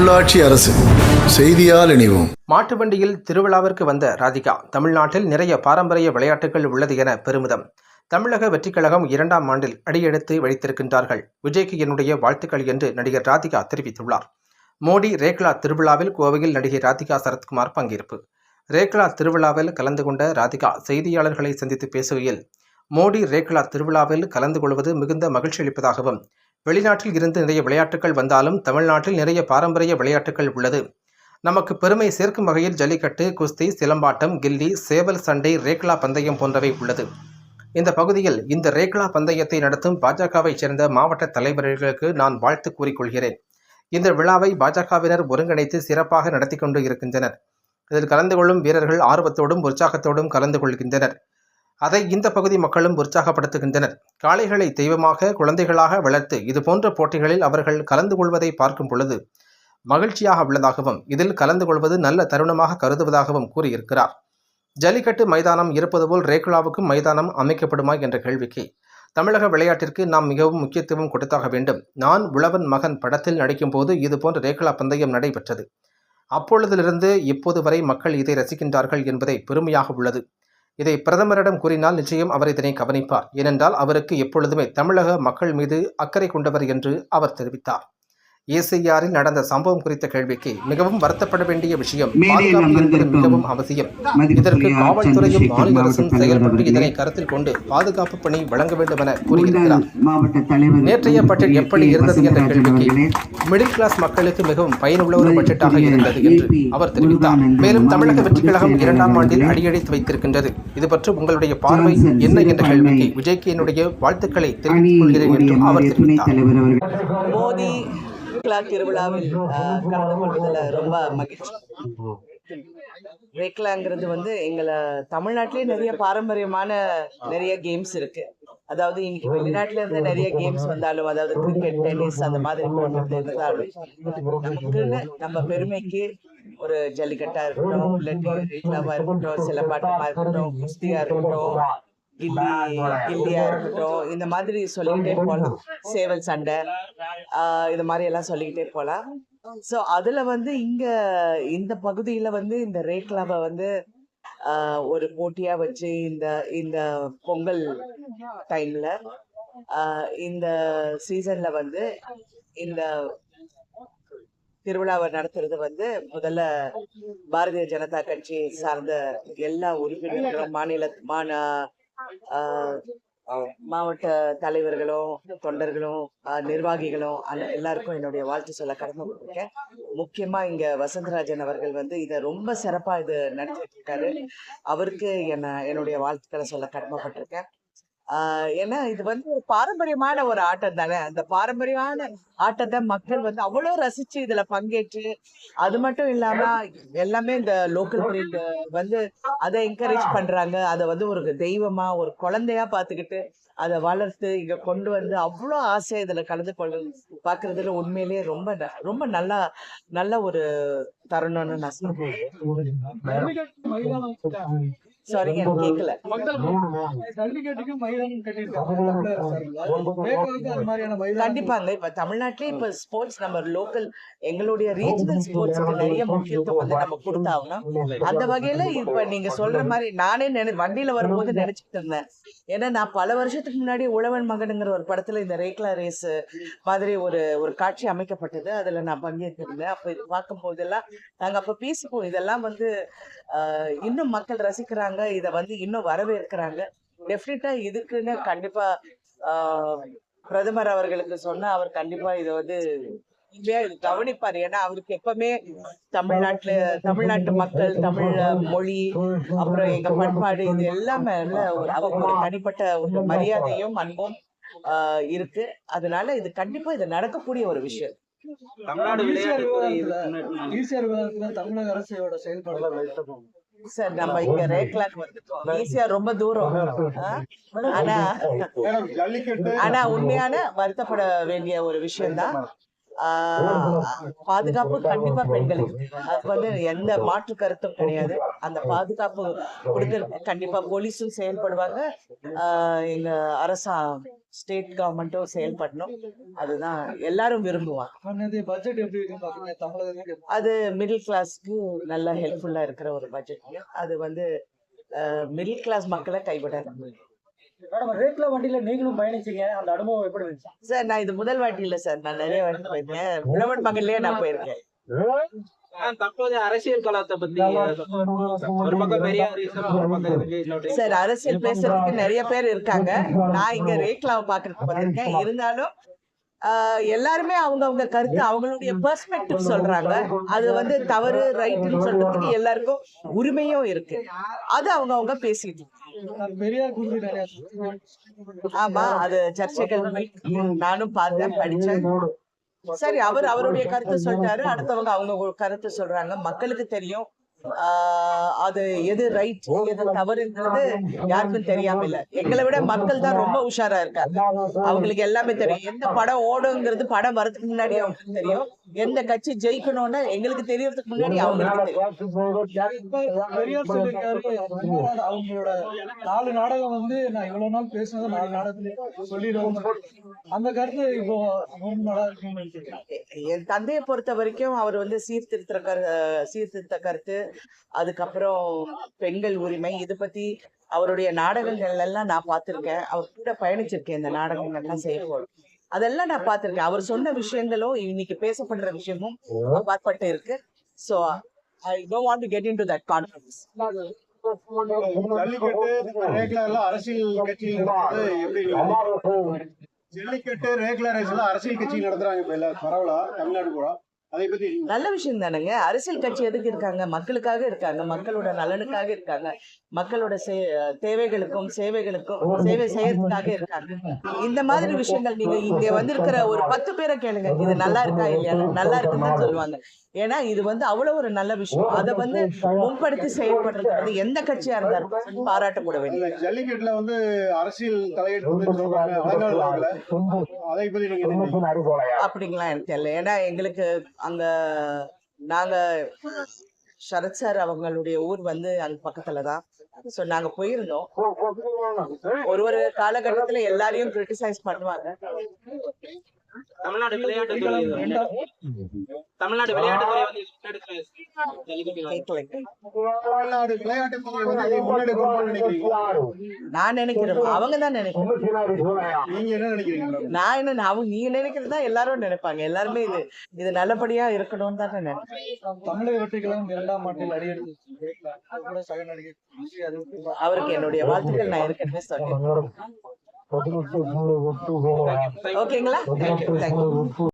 உள்ளாட்சி அரசு. செய்தியால் இணைவோம். மாட்டு வண்டியில் திருவிழாவிற்கு வந்த ராதிகா தமிழ்நாட்டில் நிறைய பாரம்பரிய விளையாட்டுகள் உள்ளது என பெருமிதம். தமிழக வெற்றிக் கழகம் இரண்டாம் ஆண்டில் அடியெடுத்து வைத்திருக்கின்றார்கள் விஜய்க்கு என்னுடைய வாழ்த்துக்கள் என்று நடிகர் ராதிகா தெரிவித்துள்ளார். மோடி ரேக்லா திருவிழாவில் கோவையில் நடிகை ராதிகா சரத்குமார் பங்கேற்பு. ரேக்லா திருவிழாவில் கலந்து கொண்ட ராதிகா செய்தியாளர்களை சந்தித்து பேசுகையில் மோடி ரேக்லா திருவிழாவில் கலந்து கொள்வது மிகுந்த மகிழ்ச்சி அளிப்பதாகவும் வெளிநாட்டில் இருந்து நிறைய விளையாட்டுகள் வந்தாலும் தமிழ்நாட்டில் நிறைய பாரம்பரிய விளையாட்டுகள் உள்ளது. நமக்கு பெருமை சேர்க்கும் வகையில் ஜல்லிக்கட்டு குஸ்தி சிலம்பாட்டம் கில்லி சேவல் சண்டை ரேக்லா பந்தயம் போன்றவை உள்ளது. இந்த பகுதியில் இந்த ரேக்லா பந்தயத்தை நடத்தும் பாஜகவைச் சேர்ந்த மாவட்ட தலைவர்களுக்கு நான் வாழ்த்து கூறிக்கொள்கிறேன். இந்த விழாவை பாஜகவினர் ஒருங்கிணைத்து சிறப்பாக நடத்தி கொண்டு இருக்கின்றனர். இதில் கலந்து கொள்ளும் வீரர்கள் ஆர்வத்தோடும் உற்சாகத்தோடும் கலந்து கொள்கின்றனர். அதை இந்த பகுதி மக்களும் உற்சாகப்படுத்துகின்றனர். காளைகளை தெய்வமாக குழந்தைகளாக வளர்த்து இதுபோன்ற போட்டிகளில் அவர்கள் கலந்து கொள்வதை பார்க்கும் பொழுது மகிழ்ச்சியாக உள்ளதாகவும் இதில் கலந்து கொள்வது நல்ல தருணமாக கருதுவதாகவும் கூறியிருக்கிறார். ஜல்லிக்கட்டு மைதானம் இருப்பது போல் ரேகுலாவுக்கும் மைதானம் அமைக்கப்படுமா என்ற கேள்விக்கு தமிழக விளையாட்டிற்கு நாம் மிகவும் முக்கியத்துவம் கொடுத்தாக வேண்டும். நான் உழவன் மகன் படத்தில் நடிக்கும்போது இதுபோன்ற ரேகுலா பந்தயம் நடைபெற்றது. அப்பொழுதிலிருந்து இப்போது வரை மக்கள் இதை ரசிக்கின்றார்கள் என்பதை பெருமையாக உள்ளது. இதை பிரதமரிடம் கூறினால் நிச்சயம் அவர் இதனை கவனிப்பார். ஏனென்றால் அவருக்கு எப்பொழுதுமே தமிழக மக்கள் மீது அக்கறை கொண்டவர் என்று அவர் தெரிவித்தார். ஏசிஆரில் நடந்த சம்பவம் குறித்த கேள்விக்கு மிகவும் வருத்தப்பட வேண்டிய விஷயம் மிகவும் அவசியம். இதற்கு காவல்துறையும் மாநில அரசும் செயல்பட்டு இதனை கருத்தில் கொண்டு பாதுகாப்பு பணி வழங்க வேண்டும் என கூறியிருக்கிறார். மாவட்ட தலைவர் நேற்றைய பட்ஜெட் எப்படி இருந்தது என்ற கேள்விக்கு மிடில் கிளாஸ் மக்களுக்கு மிகவும் பயனுள்ள ஒரு பட்ஜெட்டாக இருந்தது என்று அவர் தெரிவித்தார். மேலும் தமிழக வெற்றிக் கழகம் இரண்டாம் ஆண்டில் அடியெடுத்து வைத்திருக்கின்றது. இது பற்றி உங்களுடைய பார்வை என்ன என்ற கேள்விக்கு விஜய்க்கு என்னுடைய வாழ்த்துக்களை தெரிவித்துக் கொள்கிறேன் என்றும் அவர் தெரிவித்தார். ரேக்லா திருவிழாவில் கலந்து கொள்வதில் ரொம்ப மகிழ்ச்சி. ரேக்லாங்கிறது வந்து எங்களை தமிழ்நாட்டிலே நிறைய பாரம்பரியமான நிறைய கேம்ஸ் இருக்கு. அதாவது இன்னைக்கு வெளிநாட்டுல இருந்து நிறைய கேம்ஸ் வந்தாலும் அதாவது கிரிக்கெட் டென்னிஸ் அந்த மாதிரி போன்றது இருந்தாலும் நமக்குன்னு நம்ம பெருமைக்கு ஒரு ஜல்லிக்கட்டா இருக்கட்டும் இல்லாட்டி இருக்கட்டும் சிலம்பாட்டமா இருக்கட்டும் குஸ்தியா இருக்கட்டும் கில்லி கில்லியா இருக்கட்டும் இந்த மாதிரி சொல்லிக்கிட்டே போகலாம் சேவல் சண்டை இது மாதிரி எல்லாம் சொல்லிக்கிட்டே போகலாம் ஸோ அதில் வந்து இங்கே இந்த பகுதியில் வந்து இந்த ரேக்லாவை வந்து ஒரு போட்டியாக வச்சு இந்த இந்த பொங்கல் டைமில் இந்த சீசனில் வந்து இந்த திருவிழாவை நடத்துறது வந்து முதல்ல பாரதிய ஜனதா கட்சி சார்ந்த எல்லா உறுப்பினர்களும் மாநில ஆஹ் மாவட்ட தலைவர்களும் தொண்டர்களும் நிர்வாகிகளும் எல்லாருக்கும் என்னுடைய வாழ்த்து சொல்ல கடமைப்பட்டிருக்கேன். முக்கியமா இங்க வசந்தராஜன் அவர்கள் வந்து இதை ரொம்ப சிறப்பா இது நடத்திட்டு இருக்காரு. அவருக்கு என்ன என்னுடைய வாழ்த்துக்களை சொல்ல கடமைப்பட்டிருக்கேன். ஏன்னா இது வந்து ஒரு பாரம்பரியமான ஒரு ஆட்டம் தானே? அந்த பாரம்பரியமான ஆட்டத்தை மக்கள் வந்து அவ்வளோ ரசிச்சு இதுல பங்கேற்று அது மட்டும் இல்லாம எல்லாமே இந்த லோக்கல் பிரீட் வந்து அதை என்கரேஜ் பண்றாங்க. அதை வந்து ஒரு தெய்வமா ஒரு குழந்தையா பார்த்துக்கிட்டு அதை வளர்த்து இங்க கொண்டு வந்து அவ்வளோ ஆசையா இதுல கலந்து கொள்ள பாக்குறதுல உண்மையிலேயே ரொம்ப ந- ரொம்ப நல்லா நல்ல ஒரு தருணம்னு நான் சொல்றேன். சாரி கேட்கல கண்டிப்பாங்க. இப்ப தமிழ்நாட்டிலே இப்ப ஸ்போர்ட்ஸ் நம்ம லோக்கல் எங்களுடைய ரீஜனல் ஸ்போர்ட்ஸ்க்கு நிறைய முக்கியத்துவம் வந்து நம்ம கொடுத்தாகணும். அந்த வகையில இப்ப நீங்க சொல்ற மாதிரி நானே நினை வண்டியில வரும்போது நினைச்சிட்டு இருந்தேன். ஏன்னா நான் பல வருஷத்துக்கு முன்னாடி உழவன் மகனுங்கிற ஒரு படத்துல இந்த ரேக்லா ரேஸ் மாதிரி ஒரு ஒரு காட்சி அமைக்கப்பட்டது. அதுல நான் பங்கேற்றிருந்தேன். அப்ப இது பார்க்கும் போதெல்லாம் நாங்க அப்ப பேசிப்போம். இதெல்லாம் வந்து ஆஹ், இன்னும் மக்கள் ரசிக்கிறாங்க. இதை வந்து இன்னும் வரவேற்கிறாங்க. டெஃபினட்டா இதுக்குன்னு கண்டிப்பா ஆஹ், பிரதமர் அவர்களுக்கு சொன்னா அவர் கண்டிப்பா இதை வந்து இது கவனிப்பார். ஏன்னா அவருக்கு எப்பவுமே தமிழ்நாட்டுல தமிழ்நாட்டு மக்கள் தமிழ் மொழி அப்புறம் எங்க பண்பாடு இது எல்லாமே ஒரு அவருக்கு ஒரு தனிப்பட்ட ஒரு மரியாதையும் அன்பும் ஆஹ் இருக்கு. அதனால இது கண்டிப்பா இது நடக்கக்கூடிய ஒரு விஷயம். தமிழ்நாடு தமிழக அரசோட செயல்பாடு சார் நம்ம இங்க ரேக்லாக் வந்துட்டோம். ஈஸியா ரொம்ப தூரம்? ஆனா ஆனா உண்மையான வருத்தப்பட வேண்டிய ஒரு விஷயம்தான். ஆஹ் பாதுகாப்பு கண்டிப்பா பெண்களுக்கு. அது வந்து எந்த மாற்று கருத்தும் கிடையாது. அந்த பாதுகாப்பு கொடுக்கறதுக்கு கண்டிப்பா போலீஸும் செயல்படுவாங்க. எங்க அரசா ஸ்டேட் கவர்மெண்ட்டும் செயல்படணும். அதுதான் எல்லாரும் விரும்புவாங்க அது மிடில் கிளாஸ்க்கு நல்ல ஹெல்ப்ஃபுல்லா இருக்கிற ஒரு பட்ஜெட். அது வந்து மிடில் கிளாஸ் மக்களை கைவிட மேடம் ரேட்ல வண்டியில நீங்களும் பயணிச்சீங்க. அந்த அனுபவம் எப்படி இருந்துச்சு? சார் நான் இது முதல் வாட்டி இல்ல சார். நான் நிறைய வாட்டி போயிருக்கேன். விளவன் மகள்லயே நான் போயிருக்கேன். ஆஹ் தற்போதைய அரசியல் களத்தை பத்தி ஒரு பக்கம் இன்னொரு சார் அரசியல் பேசுறதுக்கு நிறைய பேர் இருக்காங்க. நான் இங்க ரேக்லாவை பாக்குறதுக்கு வந்திருக்கேன் இருந்தாலும் எல்லாருமே அவங்க அவங்க கருத்து அவங்களுடைய பெர்ஸ்பெக்டிவ் சொல்றாங்க. அது வந்து தவறு ரைட்னு சொல்றதுக்கு எல்லாருக்கும் உரிமையும் இருக்கு. அது அவங்க அவங்க பேசிட்டு ஆமா அது சர்ச்சைகள் நானும் பார்த்தேன் படிச்சேன் சரி அவர் அவருடைய கருத்து சொல்லிட்டாரு. அடுத்தவங்க அவங்க கருத்து சொல்றாங்க. மக்களுக்கு தெரியும். அது எது ரைட் எது தவறுன்றது யாருக்கும் தெரியாம இல்ல. எங்களை விட மக்கள் தான் ரொம்ப உஷாரா இருக்காங்க. அவங்களுக்கு எல்லாமே தெரியும். எந்த படம் ஓடுங்கிறது படம் வரதுக்கு முன்னாடி அவங்களுக்கு தெரியும். எந்த கட்சி ஜெயிக்கணும்னு எங்களுக்கு தெரியறதுக்கு முன்னாடி அவங்களுக்கு அவங்களோட நாலு நாடகம் வந்து நான் இவ்வளவு நாள் பேசினதை நாலு நாடகத்துல சொல்லிடுவோம். அந்த கருத்து இப்போ என் தந்தையை பொறுத்த வரைக்கும் அவர் வந்து சீர்திருத்த கரு சீர்திருத்த கருத்து. அதுக்கப்புறம் பெண்கள் உரிமை இது பத்தி அவருடைய நாடகங்கள் எல்லாம் நான் பார்த்திருக்கேன். அவர் கூட பயணிச்சிருக்கேன் இந்த நாடகங்கள்லாம் செய்யும்போது அதெல்லாம் நான் பார்த்திருக்கேன். அவர் சொன்ன விஷயங்களும் இன்னைக்கு பேசப்படுற விஷயமும் அப்பாற்பட்டு இருக்கு. So I don't want to get into that conference jallikattu rekla எல்லாம் அரசியல் கட்சி நடத்துறாங்க இப்ப பரவலா தமிழ்நாடு கூட நல்ல விஷயம் தானேங்க. அரசியல் கட்சி எதுக்கு இருக்காங்க? மக்களுக்காக இருக்காங்க. மக்களோட நலனுக்காக இருக்காங்க. மக்களோட சே- தேவைகளுக்கும் சேவைகளுக்கும் சேவை செய்யறதுக்காக இருக்காங்க. இந்த மாதிரி விஷயங்கள் நீங்க இங்க வந்திருக்கிற ஒரு பத்து பேரை கேளுங்க. இது நல்லா இருக்கா இல்லையா நல்லா இருக்குன்னு சொல்லுவாங்க. ஏன்னா இது வந்து அவ்வளவு ஒரு நல்ல விஷயம். அதை வந்து முன்படுத்தி செயல்படுறது. வந்து எந்த கட்சியா இருந்தாலும் பாராட்டப்பட வேண்டியது. இல்ல, ஜல்லிக்கட்டுல வந்து அரசியல் நினைக்கிறீங்க? அப்படிங்களா எனக்கு தெரியல. ஏன்னா எங்களுக்கு அங்க நாங்க சரத் சார் அவங்களுடைய ஊர் வந்து அங்க பக்கத்துல தான். சோ நாங்க போயிருந்தோம். ஒரு ஒரு காலகட்டத்துல எல்லாரையும் கிரிட்டிசைஸ் பண்ணுவாங்க. தமிழ்நாடு தமிழ்நாடு நான் நினைக்கிறேன். அவங்க தான் நினைக்கிறேன். நீங்க என்ன நினைக்கிறீங்க மேடம்? நான் என்ன அவங்க நீங்க நினைக்கிறது தான் எல்லாரும் நினைப்பாங்க. எல்லாருமே இது இது நல்லபடியா இருக்கணும்னு தான் தமிழக வெற்றிகளும் இரண்டாம் ஆண்டில் அடியெடுத்து எப்படி அவருக்கு என்னுடைய வாழ்த்துக்கள் நான் ஏற்கனவே சொன்னேன் ஓகேங்களா